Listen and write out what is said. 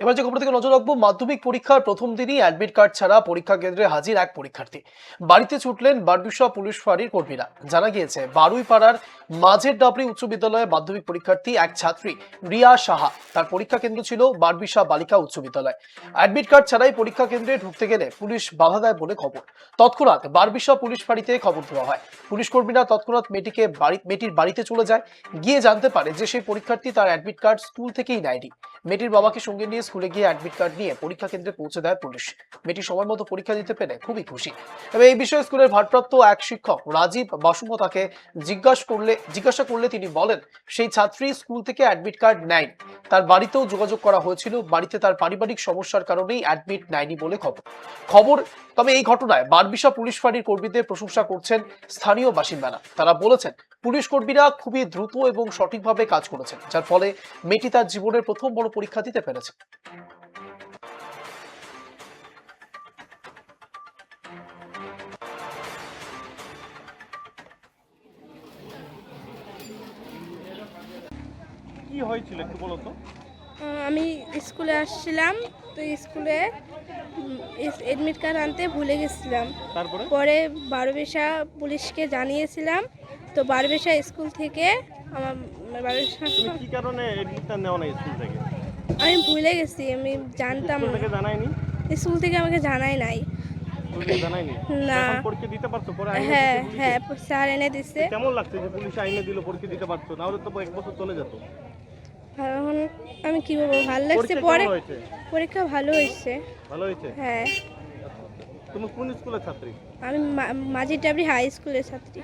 এবার যে খবর থেকে নজর রাখব, মাধ্যমিক পরীক্ষার প্রথম দিনই অ্যাডমিট কার্ড ছাড়া পরীক্ষা কেন্দ্রে হাজির এক পরীক্ষার্থী। বাড়িতে ছুটলেন বারবিশা পুলিশ ফাঁড়ির কর্মীরা। জানা গিয়েছে বারুই পাড়ার মাঝের ডাবরি উচ্চ বিদ্যালয়ের মাধ্যমিক পরীক্ষার্থী এক ছাত্রী, রিয়া সাহা। তার পরীক্ষা কেন্দ্র ছিল বারবিশা বালিকা উচ্চ বিদ্যালয়। অ্যাডমিট কার্ড ছাড়াই পরীক্ষা কেন্দ্রে ঢুকতে গেলে পুলিশ বাধা দেয় বলে খবর। তৎক্ষণাৎ বারবিশা পুলিশ ফাঁড়িতে খবর দেওয়া হয়। পুলিশ কর্মীরা তৎক্ষণাৎ মেয়েটিকে বাড়ি, মেয়েটির বাড়িতে চলে যায়। গিয়ে জানতে পারে যে সেই পরীক্ষার্থী তার অ্যাডমিট কার্ড স্কুল থেকেই নেয়নি। মেয়েটির বাবাকে সঙ্গে নিয়ে স্কুলে গিয়ে অ্যাডমিট কার্ড নিয়ে পরীক্ষা কেন্দ্রে পৌঁছে দেয় পুলিশ। মেয়েটি সময় মতো পরীক্ষা দিতে পেরে খুবই খুশি। তবে এই বিষয়ে স্কুলের ভারপ্রাপ্ত এক শিক্ষক রাজীব বাসুম তাকে জিজ্ঞাসা করলে জিজ্ঞাসা করলে তিনি বলেন, সেই ছাত্রী স্কুল থেকে অ্যাডমিট কার্ড নেয়নি তার বাড়িতেও যোগাযোগ করা হয়েছিল। বাড়িতে তার পারিবারিক সমস্যার কারণেই অ্যাডমিট নেয়নি বলে খবর। খবর, তবে এই ঘটনায় বারবিশা পুলিশ ফাঁড়ির কর্মীদের প্রশংসা করছেন স্থানীয় বাসিন্দারা। তারা বলেছেন, পুলিশ কর্মীরা খুবই দ্রুত এবং সঠিকভাবে কাজ করেছেন, যার ফলে মেয়েটি তার জীবনের প্রথম বড় পরীক্ষা দিতে পেরেছে। হয়েছিল একটু বলো তো? আমি স্কুলে আসছিলাম তো স্কুলে এডমিট কার্ড আনতে ভুলে গেছিলাম। তারপরে? পরে বারোবেশা পুলিশকে জানিয়েছিলাম তো বারোবেশা স্কুল থেকে আমার বারোবেশা তুমি কি কারণে এডমিটটা নেওয়া নাই স্কুল থেকে? আমি ভুলে গেছি আমি জানতাম জানায়নি? স্কুল থেকে আমাকে জানাই নাই। না। পরীক্ষা দিতে পারছ? পরে হ্যাঁ হ্যাঁ স্যার এনে দিচ্ছে কেমন লাগছে যে পুলিশ আইনে দিল পরীক্ষা দিতে পারতো না হলে তো এক বছর চলে যেত। আমি কি বলব ভালো লাগছে? পরে পরীক্ষা ভালো হয়েছে। ভালো হয়েছে? হ্যাঁ। তুমি কোন স্কুলের ছাত্রী? আমি মাঝিটাবড়ি হাই স্কুলের ছাত্রী।